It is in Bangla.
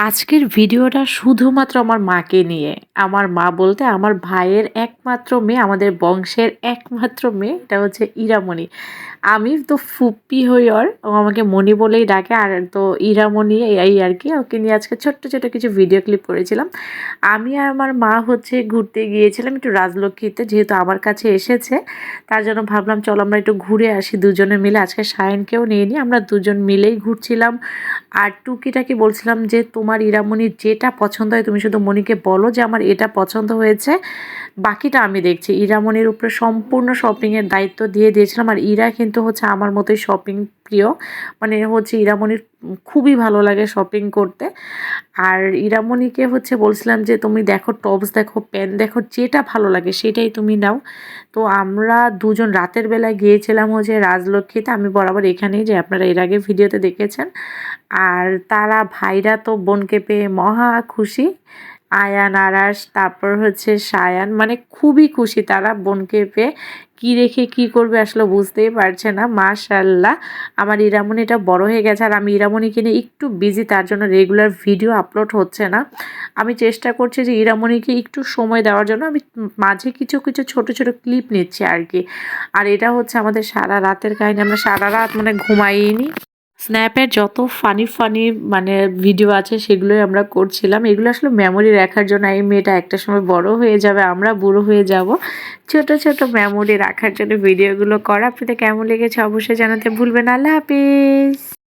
আজকের ভিডিওটা শুধুমাত্র আমার মাকে নিয়ে। আমার মা বলতে আমার ভাইয়ের একমাত্র মেয়ে, আমাদের বংশের একমাত্র মেয়ে, এটা হচ্ছে ইরামণি। আমি তো ফুপ্পি হই ওর ও আমাকে মণি বলেই ডাকে, আর তো ইরামণি এই আর কি, ওকে নিয়ে আজকে ছোট্ট ছোট্ট কিছু ভিডিও ক্লিপ করেছিলাম। আমি আর আমার মা হচ্ছে ঘুরতে গিয়েছিলাম একটু রাজলক্ষ্মীতে, যেহেতু আমার কাছে এসেছে, তার জন্য ভাবলাম চলো আমরা একটু ঘুরে আসি দুজনে মিলে। আজকে সায়নকেও নিয়ে নিই আমরা দুজন মিলেই ঘুরছিলাম। আর টুকিটাকি বলছিলাম যে তোমার ইরামণির যেটা পছন্দ হয়, তুমি শুধু মণিকে বলো যে আমার এটা পছন্দ হয়েছে। বাকিটা আমি দেখছি। ইরামনির উপরে সম্পূর্ণ শপিংয়ের দায়িত্ব দিয়ে দিয়েছিলাম। আর ইরা কিন্তু হচ্ছে আমার মতোই শপিং প্রিয়। মানে হচ্ছে ইরামনির খুবই ভালো লাগে শপিং করতে। আর ইরামণিকে হচ্ছে বলছিলাম যে, তুমি দেখো টপস দেখো প্যান্ট দেখো যেটা ভালো লাগে সেটাই তুমি নাও। তো আমরা দুজন রাতের বেলায় গিয়েছিলাম হচ্ছে রাজলক্ষ্মীতে। আমি বরাবর এখানেই যে আপনারা এর আগে ভিডিওতে দেখেছেন। আর তারা ভাইরা তো বোনকে পেয়ে মহা খুশি। আয়ান আরাস তারপর হচ্ছে সায়ান। মানে খুবই খুশি তারা বোনকে পেয়ে। কী রেখে কি করবে আসলে বুঝতেই পারছে না। মাশাল্লাহ আমার ইরামণিটা বড় হয়ে গেছে। আর আমি ইরামণিকে নিয়ে একটু বিজি তার জন্য রেগুলার ভিডিও আপলোড হচ্ছে না। আমি চেষ্টা করছি যে ইরামণিকে একটু সময় দেওয়ার জন্য। আমি মাঝে কিছু কিছু ছোট ছোট ক্লিপ নিচ্ছি আর কি। আর এটা হচ্ছে আমাদের সারা রাতের কাহিনী। আমরা সারা রাত মানে ঘুমাইনি। স্ন্যাপের যত ফানি ফানি মানে ভিডিও আছে সেগুলোই আমরা করছিলাম। এগুলো আসলে মেমোরি রাখার জন্য এই মেয়েটা একটা সময় বড় হয়ে যাবে, আমরা বুড়ো হয়ে যাব। ছোট ছোট মেমোরি রাখার জন্য ভিডিওগুলো করা। আপনাদের কেমন লেগেছে অবশ্যই জানাতে ভুলবেন আল্লাহ হাফিজ।